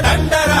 దండరా.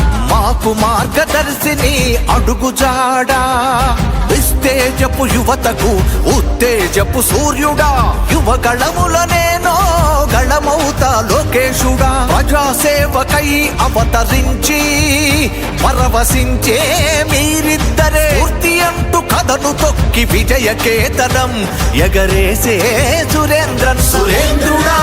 మాకు మార్గదర్శిని అడుగుజాడా విస్తేజపు యువతకు ఉత్తేజపు సూర్యుడా. యువగళముల నేనో గళమౌత లోకేశుడా. ప్రజాసేవకై అవతరించి పరవశించే మీరిద్దరే. పూర్తి అంటూ కథను తొక్కి విజయ కేతనం ఎగరేసే సురేంద్రన్. సురేంద్రుడా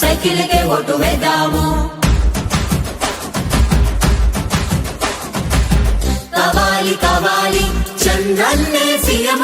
సైకిల్కే ఓటు వేద్దాము. కావాలి కావాలి చంద్రన్నే సీఎం